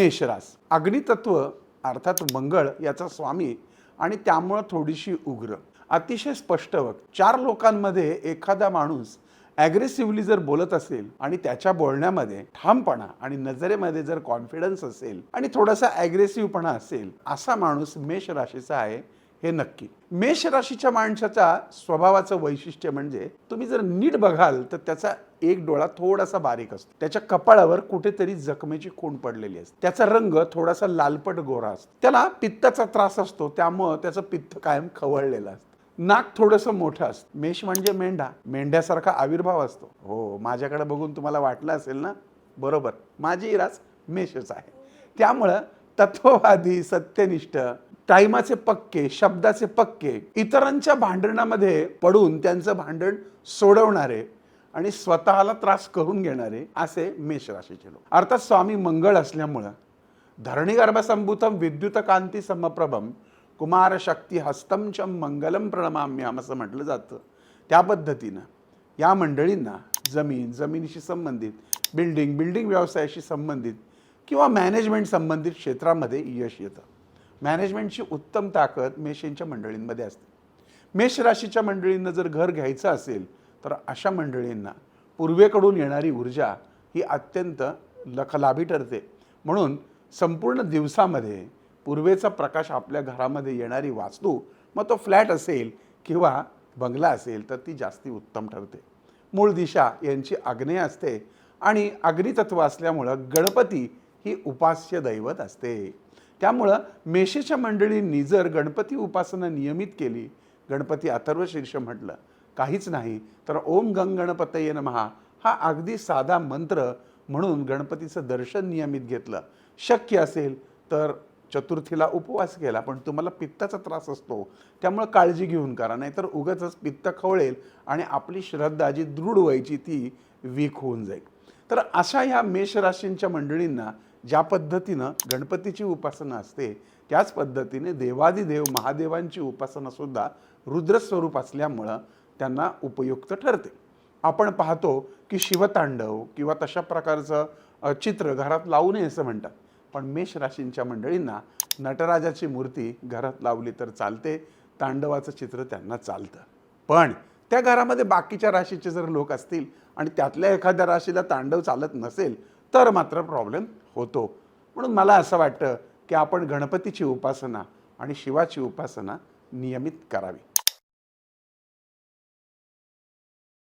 मेषरास. अग्नितत्व अर्थात मंगळ याचा स्वामी आणि त्यामुळं थोडीशी उग्र. अतिशय स्पष्ट वक्त चार लोकांमध्ये एखादा माणूस ॲग्रेसिव्हली जर बोलत असेल आणि त्याच्या बोलण्यामध्ये ठामपणा आणि नजरेमध्ये जर कॉन्फिडन्स असेल आणि थोडासा ॲग्रेसिव्हपणा असेल असा माणूस मेष राशीचा आहे. हे नक्की. मेष राशीच्या माणसाच्या स्वभावाचं वैशिष्ट्य म्हणजे तुम्ही जर नीट बघाल तर त्याचा एक डोळा थोडासा बारीक असतो. त्याच्या कपाळावर कुठेतरी जखमेची खूण पडलेली असते. त्याचा रंग थोडासा लालपट गोरा असतो. त्याला पित्ताचा त्रास असतो त्यामुळं त्याचं पित्त कायम खवळलेलं असतं. नाक थोडंसं मोठं असतं. मेष म्हणजे मेंढा. मेंढ्यासारखा आविर्भाव असतो. हो माझ्याकडे बघून तुम्हाला वाटलं असेल ना? बरोबर. माझी इराज मेषच आहे. त्यामुळं तत्ववादी सत्यनिष्ठ टाइमाचे पक्के शब्दाचे पक्के इतरांच्या भांडणामध्ये पडून त्यांचं भांडण सोडवणारे आणि स्वतःला त्रास करून घेणारे असे मेष राशीचे लोक. अर्थात स्वामी मंगळ असल्यामुळं धरणीगर्भसंभूतम विद्युत कांती समप्रभम कुमार शक्ती हस्तम मंगलम प्रणमाम्याम असं म्हटलं जातं. त्या पद्धतीनं या मंडळींना जमीन जमिनीशी संबंधित बिल्डिंग बिल्डिंग व्यवसायाशी संबंधित किंवा मॅनेजमेंट संबंधित क्षेत्रामध्ये यश येतं. मॅनेजमेंटची उत्तम ताकद मेषांच्या मंडळींमध्ये असते. मेष राशीच्या मंडळींना जर घर घ्यायचं असेल तर अशा मंडळींना पूर्वेकडून येणारी ऊर्जा ही अत्यंत लखलाभी ठरते. म्हणून संपूर्ण दिवसामध्ये पूर्वेचा प्रकाश आपल्या घरामध्ये येणारी वास्तू मग तो फ्लॅट असेल किंवा बंगला असेल तर ती जास्ती उत्तम ठरते. मूळ दिशा यांची आग्नेय असते आणि अग्नितत्व असल्यामुळं गणपती ही उपास्य दैवत असते. त्यामुळं मेषेच्या मंडळींनी जर गणपती उपासना नियमित केली गणपती अथर्वशीर्ष म्हटलं काहीच नाही तर ओम गंग गणपतये नमहा हा अगदी साधा मंत्र म्हणून गणपतीचं दर्शन नियमित घेतलं. शक्य असेल तर चतुर्थीला उपवास केला पण तुम्हाला पित्ताचा त्रास असतो त्यामुळं काळजी घेऊन करा नाहीतर उगाचच पित्त खवळेल आणि आपली श्रद्धा जी दृढ व्हायची ती वीक होऊन जाईल. तर अशा ह्या मेष राशींच्या मंडळींना ज्या पद्धतीनं गणपतीची उपासना असते त्याच पद्धतीने देवादिदेव महादेवांची उपासनासुद्धा रुद्रस्वरूप असल्यामुळं त्यांना उपयुक्त ठरते. आपण पाहतो की शिवतांडव किंवा तशा प्रकारचं चित्र घरात लावू नये असं म्हणतात. पण मेष राशींच्या मंडळींना नटराजाची मूर्ती घरात लावली तर चालते तांडवाचं चित्र त्यांना चालतं. पण त्या घरामध्ये बाकीच्या राशीचे जर लोक असतील आणि त्यातल्या एखाद्या राशीला तांडव चालत नसेल तर मात्र प्रॉब्लेम होतो. म्हणून मला असं वाटतं की आपण गणपतीची उपासना आणि शिवाची उपासना नियमित करावी.